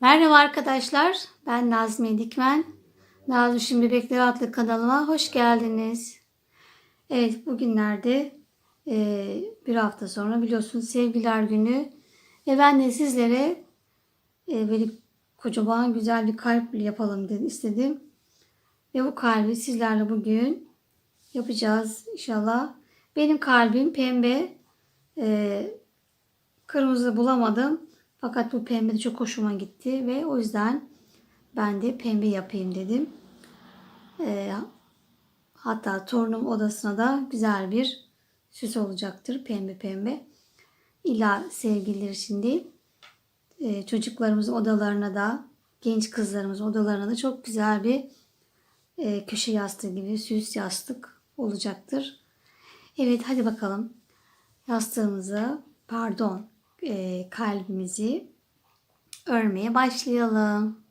Merhaba arkadaşlar, ben Nazmiye Dikmen. Nazmış'ın Bebekleri adlı kanalıma hoş geldiniz. Evet, bugünlerde e, bir hafta sonra biliyorsunuz Sevgiler Günü. Ve ben de sizlere e, böyle kocaman güzel bir kalp yapalım dedim, istedim. Ve bu kalbi sizlerle bugün yapacağız inşallah. Benim kalbim pembe, e, kırmızı bulamadım. Fakat bu pembe de çok hoşuma gitti ve o yüzden ben de pembe yapayım dedim. Ee, hatta torunum odasına da güzel bir süs olacaktır pembe pembe. İlla sevgililer için değil. Ee, çocuklarımızın odalarına da genç kızlarımızın odalarına da çok güzel bir e, köşe yastığı gibi süs yastık olacaktır. Evet hadi bakalım yastığımızı pardon e, kalbimizi örmeye başlayalım.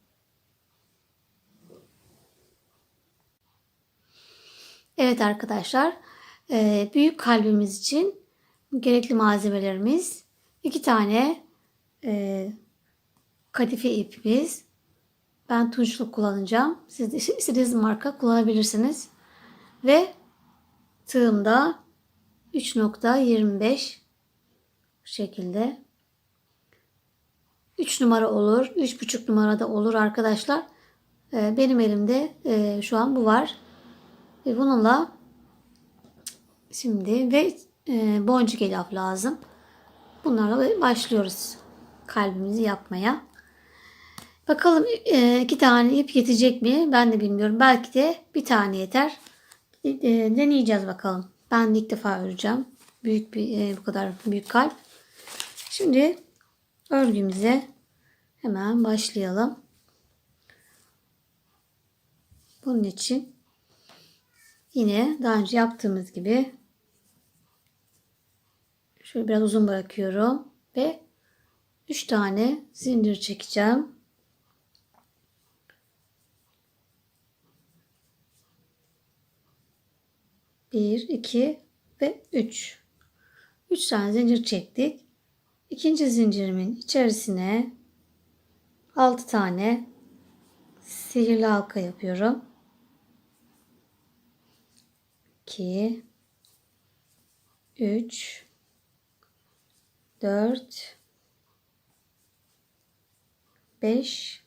Evet arkadaşlar, e, büyük kalbimiz için gerekli malzemelerimiz iki tane e, kadife ipimiz. Ben tunçluk kullanacağım. Siz de istediğiniz marka kullanabilirsiniz. Ve tığımda 3.25 şekilde. 3 numara olur. 3,5 numara da olur arkadaşlar. Ee, benim elimde e, şu an bu var. Bununla şimdi ve e, boncuk elaf lazım. Bunlarla başlıyoruz kalbimizi yapmaya. Bakalım e, iki tane ip yetecek mi? Ben de bilmiyorum. Belki de bir tane yeter. Deneyeceğiz bakalım. Ben ilk defa öreceğim. Büyük bir bu kadar büyük kalp. Şimdi örgümüze hemen başlayalım. Bunun için yine daha önce yaptığımız gibi şöyle biraz uzun bırakıyorum ve 3 tane zincir çekeceğim. Bir, iki ve üç. Üç tane zincir çektik. İkinci zincirimin içerisine 6 tane sihirli halka yapıyorum. 2 3 4 5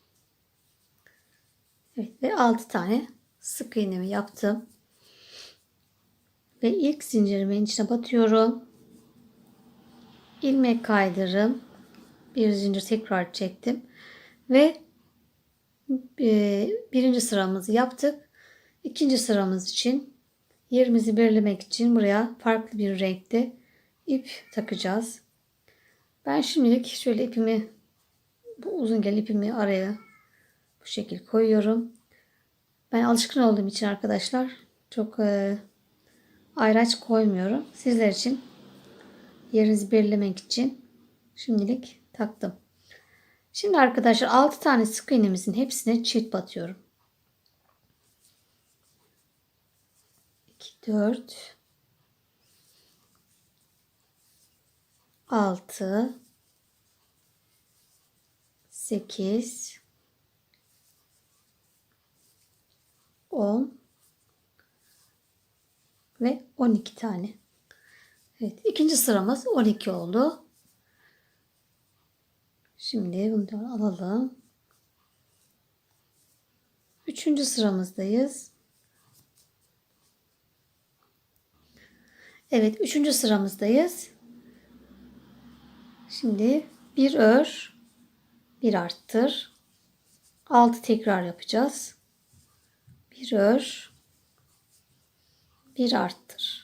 Evet ve 6 tane sık iğnemi yaptım. Ve ilk zincirimin içine batıyorum ilmek kaydırım bir zincir tekrar çektim. Ve e, birinci sıramızı yaptık. İkinci sıramız için yerimizi belirlemek için buraya farklı bir renkte ip takacağız. Ben şimdilik şöyle ipimi bu uzun gel ipimi araya bu şekil koyuyorum. Ben alışkın olduğum için arkadaşlar çok e, ayraç koymuyorum. Sizler için yerinizi belirlemek için şimdilik taktım. Şimdi arkadaşlar 6 tane sık iğnemizin hepsine çift batıyorum. 2 4 6 8 10 ve 12 tane. Evet, ikinci sıramız 12 oldu. Şimdi bunu da alalım. Üçüncü sıramızdayız. Evet, üçüncü sıramızdayız. Şimdi bir ör, bir arttır. Altı tekrar yapacağız. Bir ör, bir arttır.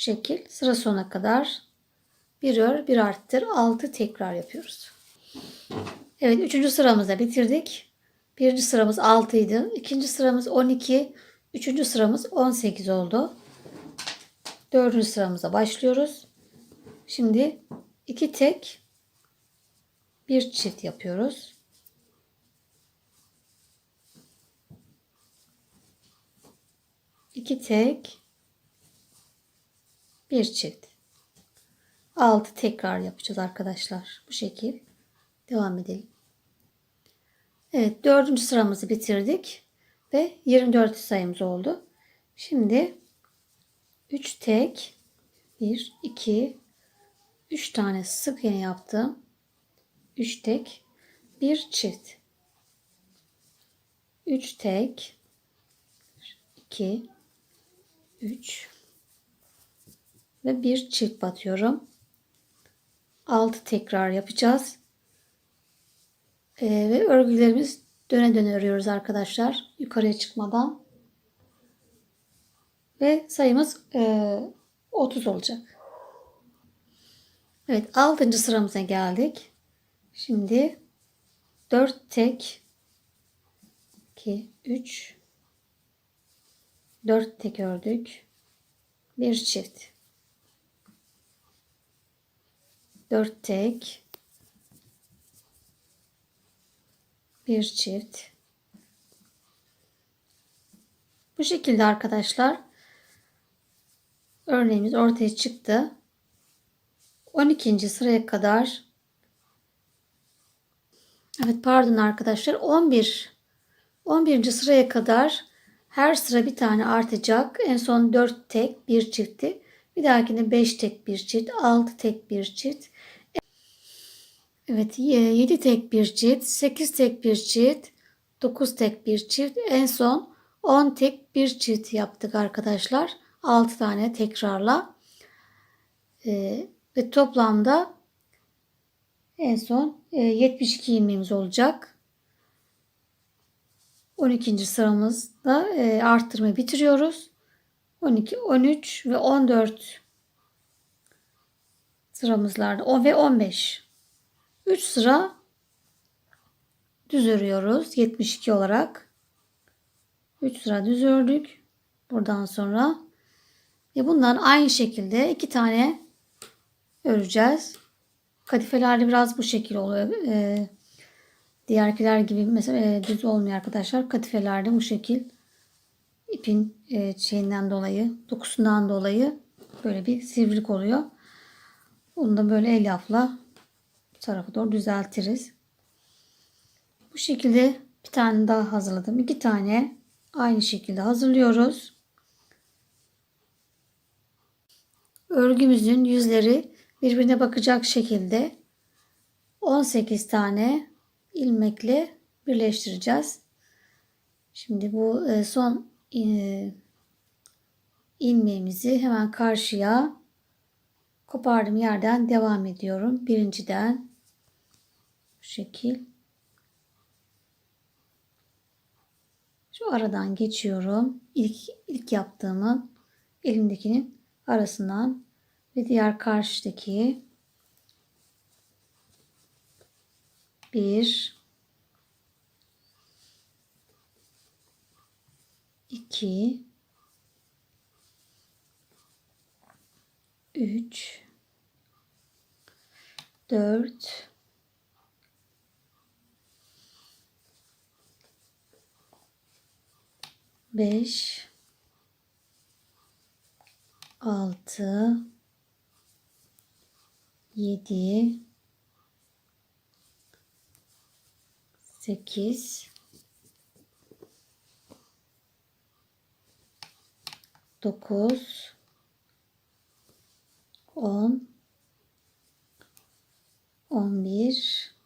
Şekil sıra sona kadar bir ör bir arttır 6 tekrar yapıyoruz. Evet üçüncü sıramızda bitirdik. Birinci sıramız 6 idi. ikinci sıramız 12. Üçüncü sıramız 18 oldu. Dördüncü sıramıza başlıyoruz. Şimdi iki tek bir çift yapıyoruz. İki tek bir çift. 6 tekrar yapacağız arkadaşlar. Bu şekil. Devam edelim. Evet dördüncü sıramızı bitirdik. Ve 24 sayımız oldu. Şimdi 3 tek 1, 2, 3 tane sık iğne yaptım. 3 tek, 1 çift. 3 tek, 2, 3 ve 1 çift batıyorum. 6 tekrar yapacağız. Ee, ve örgülerimiz döne döne örüyoruz arkadaşlar. Yukarıya çıkmadan. Ve sayımız e, 30 olacak. Evet 6. sıramıza geldik. Şimdi 4 tek 2 3 4 tek ördük. 1 çift. 4 tek bir çift. Bu şekilde arkadaşlar örneğimiz ortaya çıktı. 12. sıraya kadar Evet pardon arkadaşlar 11 11. sıraya kadar her sıra bir tane artacak. En son 4 tek bir çifti. Bir dahakine 5 tek bir çift, 6 tek bir çift. Evet 7 tek bir çift, 8 tek bir çift, 9 tek bir çift. En son 10 tek bir çift yaptık arkadaşlar. 6 tane tekrarla. Ee, ve toplamda en son e, 72 ilmeğimiz olacak. 12. sıramızda e, arttırmayı bitiriyoruz. 12, 13 ve 14 sıramızlarda 10 ve 15. 3 sıra düz örüyoruz 72 olarak. 3 sıra düz ördük. Buradan sonra ve bundan aynı şekilde iki tane öreceğiz. Kadifelerde biraz bu şekil oluyor. Ee, diğerkiler gibi mesela e, düz olmuyor arkadaşlar. Kadifelerde bu şekil ipin e, şeyinden dolayı, dokusundan dolayı böyle bir sivrilik oluyor. Onu da böyle el yapla bu tarafa doğru düzeltiriz. Bu şekilde bir tane daha hazırladım. İki tane aynı şekilde hazırlıyoruz. Örgümüzün yüzleri birbirine bakacak şekilde 18 tane ilmekle birleştireceğiz. Şimdi bu e, son e, ilmeğimizi hemen karşıya kopardığım yerden devam ediyorum. Birinciden şekil. Şu aradan geçiyorum. İlk, ilk yaptığımın elimdekinin arasından ve diğer karşıdaki bir iki üç dört beş. Altı. Yedi. Sekiz. Dokuz. On. On bir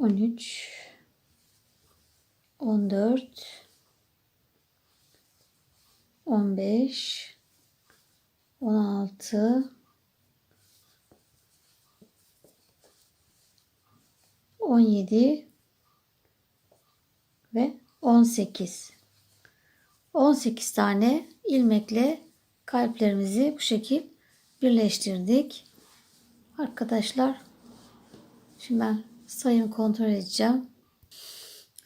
on iki on üç on dört on beş on altı on yedi ve on sekiz. 18 tane ilmekle kalplerimizi bu şekil birleştirdik. Arkadaşlar şimdi ben sayımı kontrol edeceğim.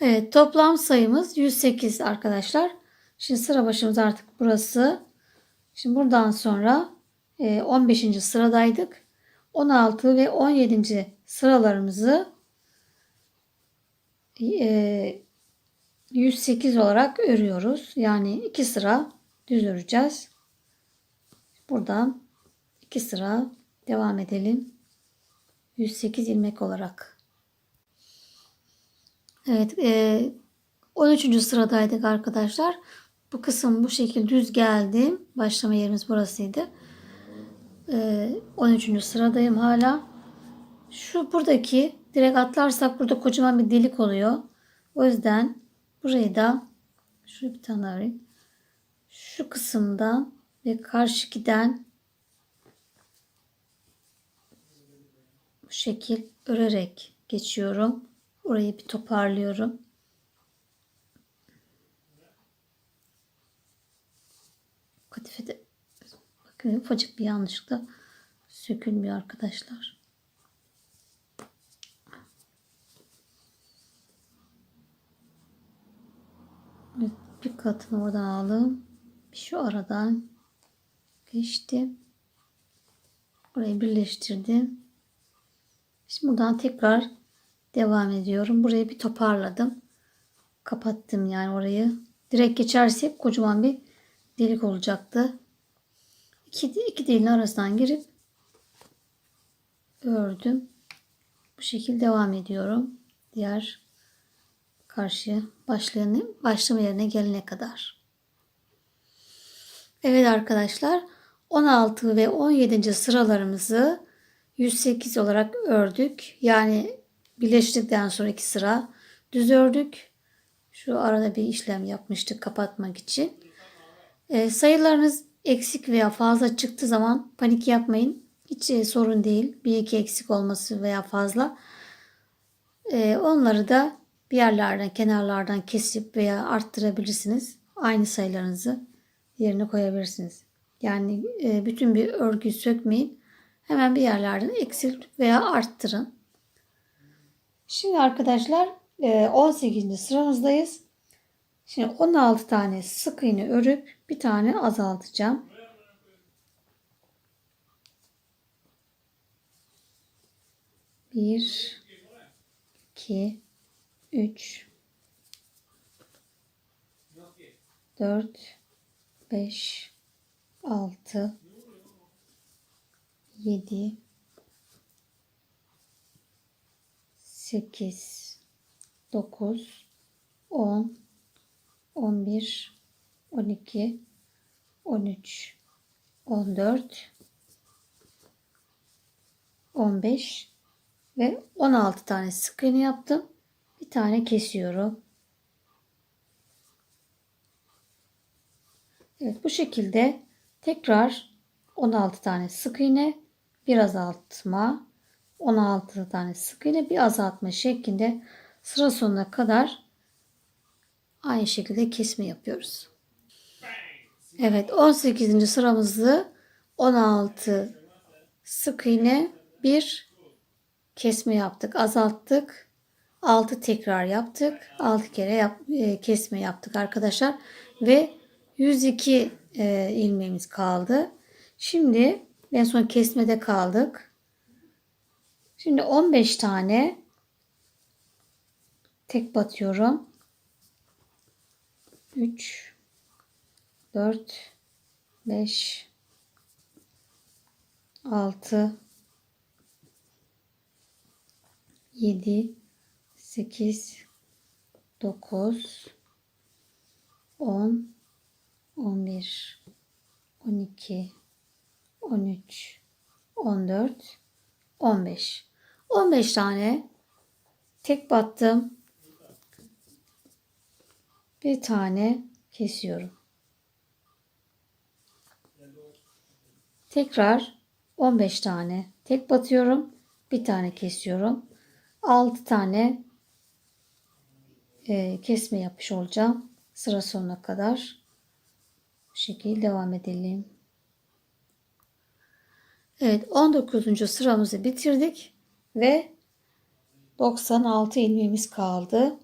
Evet toplam sayımız 108 arkadaşlar. Şimdi sıra başımız artık burası. Şimdi buradan sonra 15. E, sıradaydık. 16 ve 17. sıralarımızı e, 108 olarak örüyoruz. Yani 2 sıra düz öreceğiz. Buradan 2 sıra devam edelim. 108 ilmek olarak. Evet, e, 13. sıradaydık arkadaşlar. Bu kısım bu şekilde düz geldi. Başlama yerimiz burasıydı. E, 13. sıradayım hala. Şu buradaki direkt atlarsak burada kocaman bir delik oluyor. O yüzden burayı da şu bir tane arayayım. Şu kısımdan ve karşı giden bu şekil örerek geçiyorum. Orayı bir toparlıyorum. Katifede bakın ufacık bir yanlışlıkla sökülmüyor arkadaşlar. Bir katını oradan aldım. Şu aradan geçtim. Orayı birleştirdim. Şimdi buradan tekrar devam ediyorum. Burayı bir toparladım. Kapattım yani orayı. Direkt geçersek kocaman bir delik olacaktı. İki, iki delin arasından girip ördüm. Bu şekilde devam ediyorum. Diğer karşıya başlayan, başlama yerine gelene kadar. Evet arkadaşlar 16 ve 17. sıralarımızı 108 olarak ördük. Yani birleştirdikten sonra iki sıra düz ördük. Şu arada bir işlem yapmıştık kapatmak için. E, sayılarınız eksik veya fazla çıktığı zaman panik yapmayın. Hiç e, sorun değil. Bir iki eksik olması veya fazla. E, onları da bir yerlerden, kenarlardan kesip veya arttırabilirsiniz. Aynı sayılarınızı yerine koyabilirsiniz. Yani e, bütün bir örgüyü sökmeyin. Hemen bir yerlerden eksilt veya arttırın. Şimdi arkadaşlar 18. E, sıramızdayız. Şimdi 16 tane sık iğne örüp bir tane azaltacağım. Bir, iki, üç, dört, beş, altı, yedi, sekiz, dokuz, on, on bir, on iki, on üç, on dört, on beş ve on altı tane sık iğne yaptım. Bir tane kesiyorum. Evet bu şekilde tekrar 16 tane sık iğne bir azaltma 16 tane sık iğne bir azaltma şeklinde sıra sonuna kadar aynı şekilde kesme yapıyoruz. Evet 18. sıramızı 16 sık iğne bir kesme yaptık azalttık 6 tekrar yaptık 6 kere yap, e, kesme yaptık arkadaşlar ve 102 e, ilmeğimiz kaldı. Şimdi en son kesmede kaldık. Şimdi 15 tane tek batıyorum. 3 4 5 6 7 8 9 10 11 12 13 14 15 15 tane. Tek battım. Bir tane kesiyorum. Tekrar 15 tane tek batıyorum. Bir tane kesiyorum. 6 tane e, kesme yapmış olacağım. Sıra sonuna kadar bu şekilde devam edelim. Evet 19. sıramızı bitirdik ve 96 ilmeğimiz kaldı.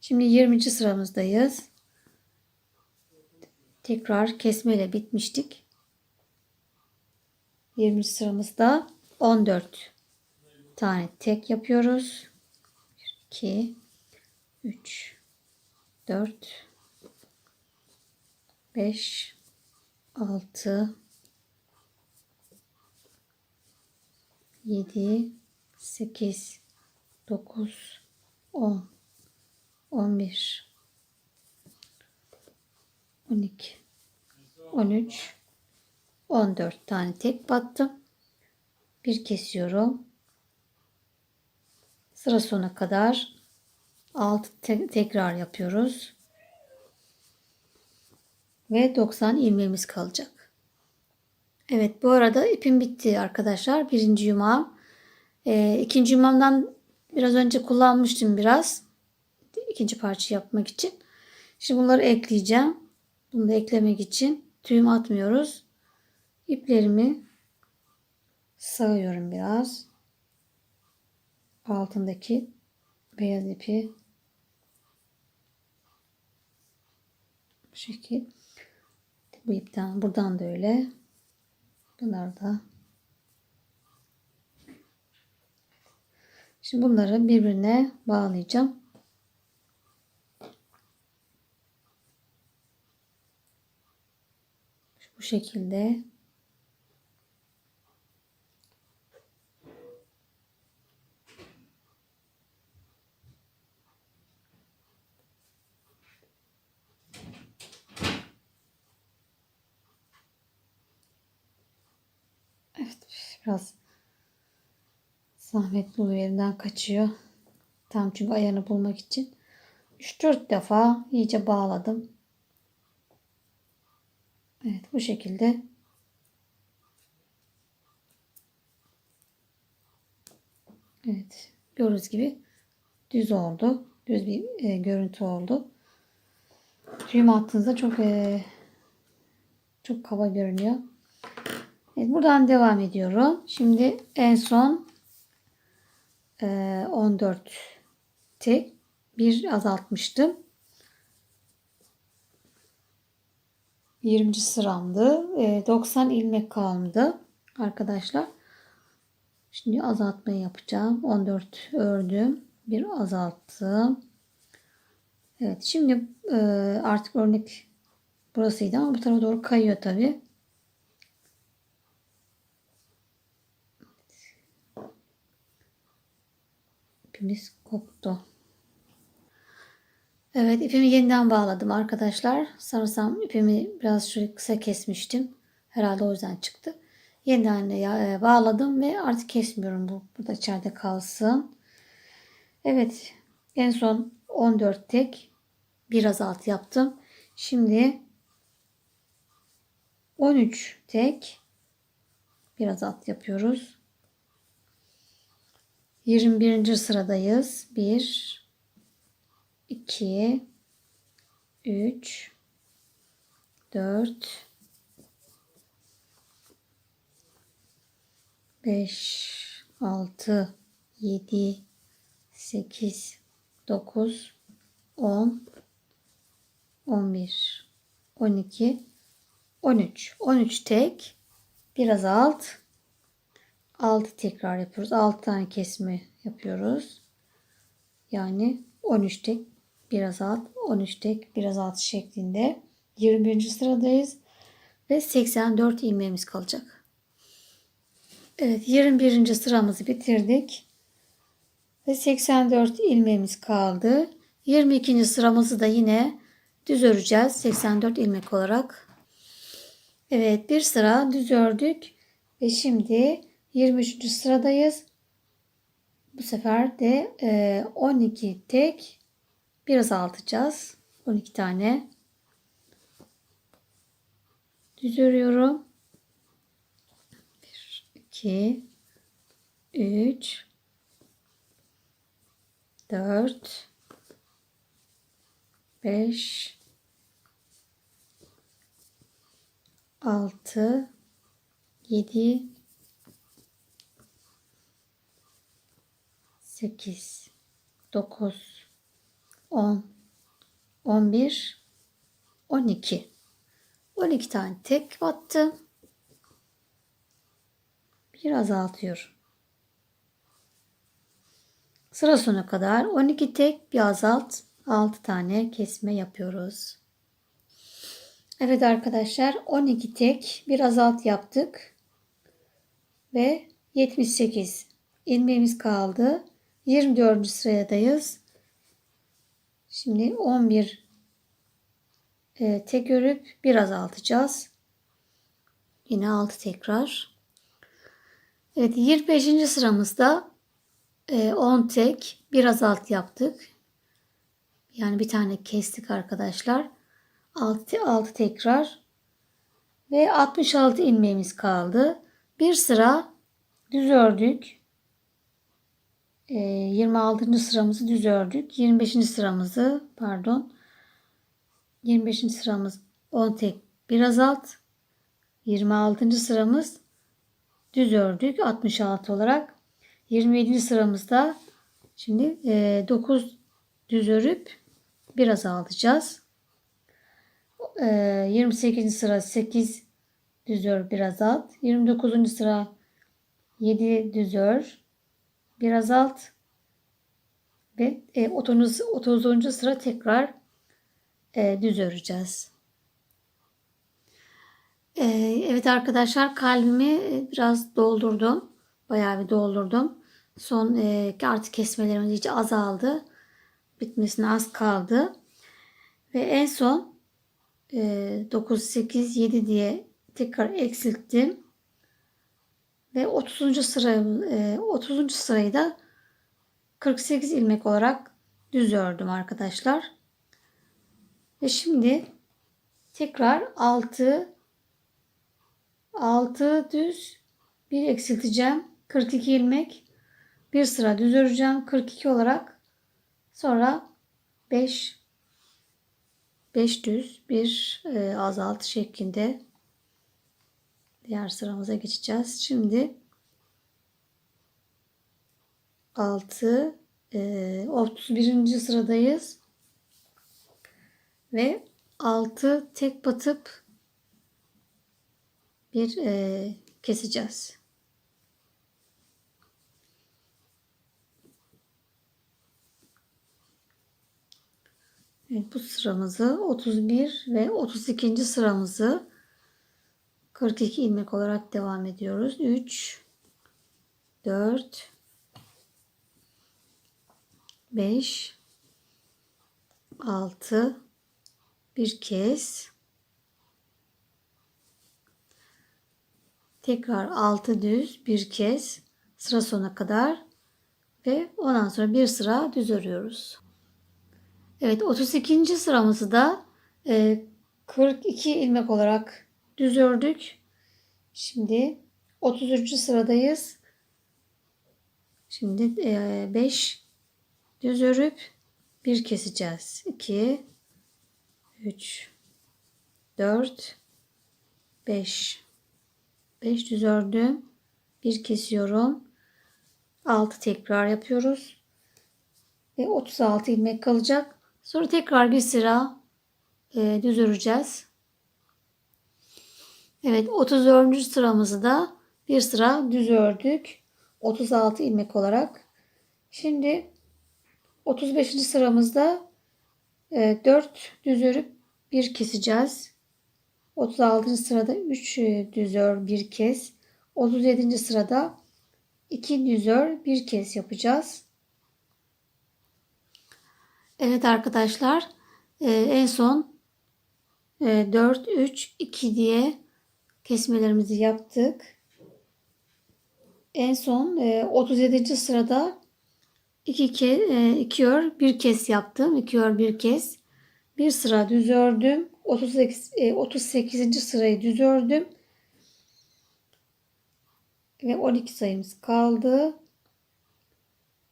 Şimdi 20. sıramızdayız. Tekrar kesmeyle bitmiştik. 20. sıramızda 14 tane tek yapıyoruz. 2 3 4 5 6 7 8 9 10 11 12 13 14 tane tek battım. Bir kesiyorum. Sıra sona kadar 6 te- tekrar yapıyoruz. Ve 90 ilmeğimiz kalacak. Evet bu arada ipim bitti arkadaşlar. Birinci yumağım. Ee, ikinci yumağımdan biraz önce kullanmıştım biraz. İkinci parça yapmak için. Şimdi bunları ekleyeceğim. Bunu da eklemek için tüyüm atmıyoruz. İplerimi sağıyorum biraz. Altındaki beyaz ipi bu şekil. Bu ipten buradan da öyle. Bunlar da. Şimdi bunları birbirine bağlayacağım. Bu şekilde. Evet biraz zahmetli oluyor elinden kaçıyor. Tam çünkü ayarını bulmak için. 3-4 defa iyice bağladım. Evet bu şekilde Evet gördüğünüz gibi düz oldu. Düz bir e, görüntü oldu. Düğüm attığınızda çok e, çok kaba görünüyor. Evet, buradan devam ediyorum. Şimdi en son 14 tek bir azaltmıştım. 20. sıramdı. E, 90 ilmek kaldı arkadaşlar. Şimdi azaltmayı yapacağım. 14 ördüm. Bir azalttım. Evet şimdi e, artık örnek burasıydı ama bu tarafa doğru kayıyor tabi. İpimiz koptu. Evet ipimi yeniden bağladım arkadaşlar. Sanırsam ipimi biraz şöyle kısa kesmiştim. Herhalde o yüzden çıktı. Yeniden e, bağladım ve artık kesmiyorum. Bu burada içeride kalsın. Evet en son 14 tek biraz alt yaptım. Şimdi 13 tek biraz alt yapıyoruz. 21. sıradayız. 1 2 3 4 5 6 7 8 9 10 11 12 13 13 tek biraz alt 6 tekrar yapıyoruz 6 tane kesme yapıyoruz yani 13 tek biraz alt 13 tek biraz alt şeklinde 21. sıradayız ve 84 ilmeğimiz kalacak Evet 21. sıramızı bitirdik ve 84 ilmeğimiz kaldı 22. sıramızı da yine düz öreceğiz 84 ilmek olarak Evet bir sıra düz ördük ve şimdi 23. sıradayız bu sefer de 12 tek biraz azaltacağız. 12 tane düz örüyorum. 1 2 3 4 5 6 7 8 9 10 11 12 12 tane tek battım. Bir azaltıyorum. Sıra sonu kadar 12 tek bir azalt 6 tane kesme yapıyoruz. Evet arkadaşlar 12 tek bir azalt yaptık. Ve 78 ilmeğimiz kaldı. 24. sıradayız. Şimdi 11 e, tek örüp bir azaltacağız. Yine 6 tekrar. Evet 25. sıramızda e, 10 tek bir azalt yaptık. Yani bir tane kestik arkadaşlar. 6, 6 tekrar ve 66 ilmeğimiz kaldı. Bir sıra düz ördük. E, 26. sıramızı düz ördük. 25. sıramızı pardon 25. sıramız 10 tek bir azalt. 26. sıramız düz ördük 66 olarak. 27. sıramızda şimdi e, 9 düz örüp bir azaltacağız. E, 28. sıra 8 düz ör bir azalt. 29. sıra 7 düz ör bir azalt. Ve e, 30. 30. sıra tekrar e, düz öreceğiz. E, evet arkadaşlar kalbimi e, biraz doldurdum. Bayağı bir doldurdum. Son e, artık kesmelerimiz iyice azaldı. Bitmesine az kaldı. Ve en son e, 9, 8, 7 diye tekrar eksilttim. Ve 30. sırayı e, 30. sırayı da 48 ilmek olarak düz ördüm arkadaşlar. Ve şimdi tekrar 6 6 düz bir eksilteceğim. 42 ilmek bir sıra düz öreceğim. 42 olarak sonra 5 5 düz bir e, azaltı şeklinde diğer sıramıza geçeceğiz. Şimdi 6 e, 31. sıradayız ve 6 tek batıp bir e, keseceğiz. Evet, bu sıramızı 31 ve 32. sıramızı 42 ilmek olarak devam ediyoruz. 3 4 5 6 bir kez tekrar 6 düz bir kez sıra sona kadar ve ondan sonra bir sıra düz örüyoruz. Evet 32. sıramızı da 42 e, ilmek olarak düz ördük. Şimdi 33. sıradayız. Şimdi 5 e, düz örüp bir keseceğiz. 2 3 4 5 5 düz ördüm. Bir kesiyorum. 6 tekrar yapıyoruz. Ve 36 ilmek kalacak. Sonra tekrar bir sıra e, düz öreceğiz. Evet 34. sıramızı da bir sıra düz ördük. 36 ilmek olarak. Şimdi 35. sıramızda e, 4 düz örüp bir keseceğiz. 36. sırada 3 e, düz ör bir kez. 37. sırada 2 düz ör bir kez yapacağız. Evet arkadaşlar e, en son 4 3 2 diye kesmelerimizi yaptık. En son 37. E, sırada 2 ke 2 ör bir kez yaptım. 2 ör bir kez. Bir sıra düz ördüm. 38 38. sırayı düz ördüm. Ve 12 sayımız kaldı.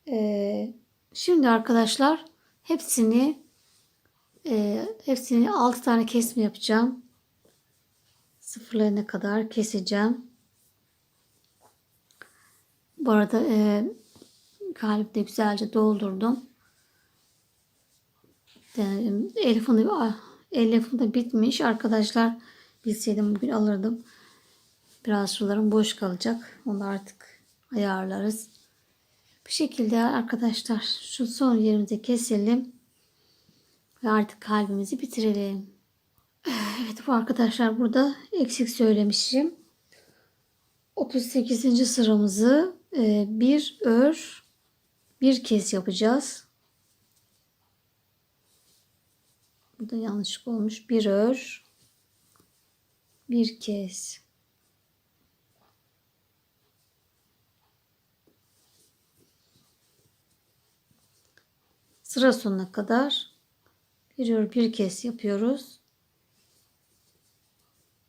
E, şimdi arkadaşlar hepsini hepsini 6 tane kesme yapacağım sıfırlarına kadar keseceğim. Bu arada e, kalbi de güzelce doldurdum. El fındığı, el fındığı bitmiş. Arkadaşlar bilseydim bugün alırdım. Biraz sularım boş kalacak. Onu artık ayarlarız. Bu şekilde arkadaşlar şu son yerimizi keselim. Ve artık kalbimizi bitirelim. Evet bu arkadaşlar burada eksik söylemişim. 38. sıramızı e, bir ör bir kez yapacağız. Burada yanlışlık olmuş. Bir ör bir kez. Sıra sonuna kadar bir ör bir kez yapıyoruz.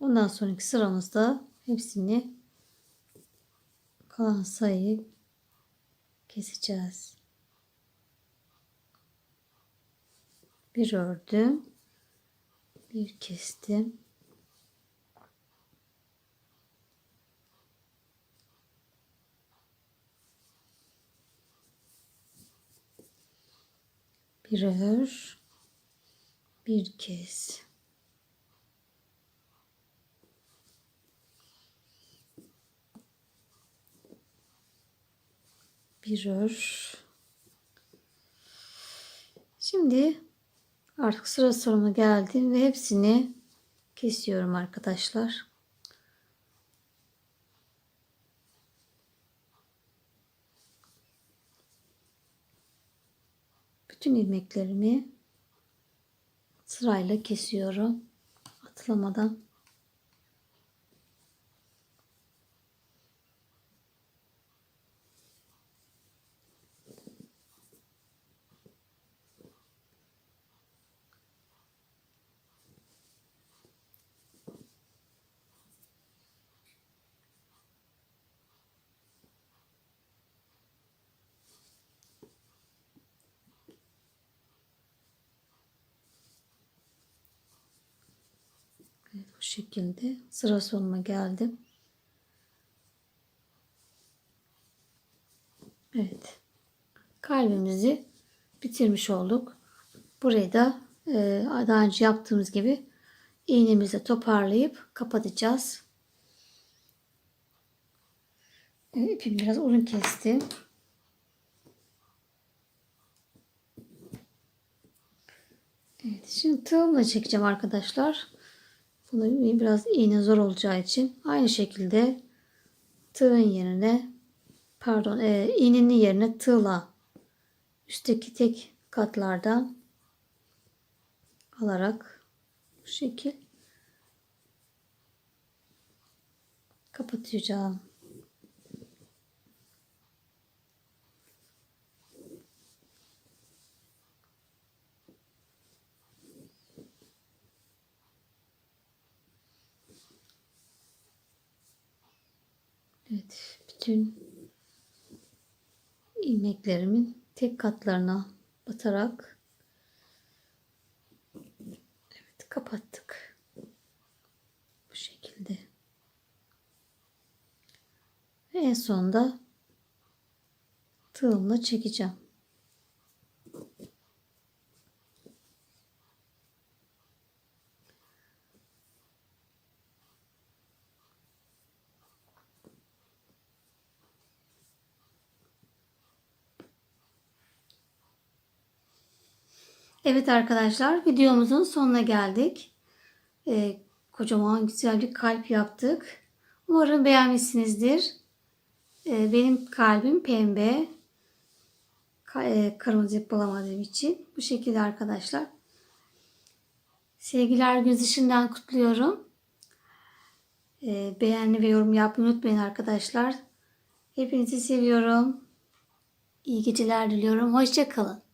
Ondan sonraki sıramızda hepsini kalan sayıyı keseceğiz. Bir ördüm. Bir kestim. Bir ör. Bir kez. Bir ör. Şimdi artık sıra sonuna geldim ve hepsini kesiyorum arkadaşlar. Bütün ilmeklerimi sırayla kesiyorum. Atlamadan. Evet, bu şekilde sıra sonuna geldim. Evet. Kalbimizi bitirmiş olduk. Burayı da e, daha önce yaptığımız gibi iğnemizle toparlayıp kapatacağız. Evet, biraz uzun kestim. Evet, şimdi tığımla çekeceğim arkadaşlar. Bunu biraz iğne zor olacağı için aynı şekilde tığın yerine pardon e, iğnenin yerine tığla üstteki tek katlardan alarak bu şekil kapatacağım. Evet, bütün ilmeklerimin tek katlarına batarak evet kapattık. Bu şekilde. Ve en sonunda tığımla çekeceğim. Evet arkadaşlar videomuzun sonuna geldik. Ee, kocaman güzel bir kalp yaptık. Umarım beğenmişsinizdir. Ee, benim kalbim pembe. Ka- e, kırmızı bulamadığım için. Bu şekilde arkadaşlar. Sevgiler göz ışığından kutluyorum. Ee, beğeni ve yorum yapmayı unutmayın arkadaşlar. Hepinizi seviyorum. İyi geceler diliyorum. Hoşçakalın.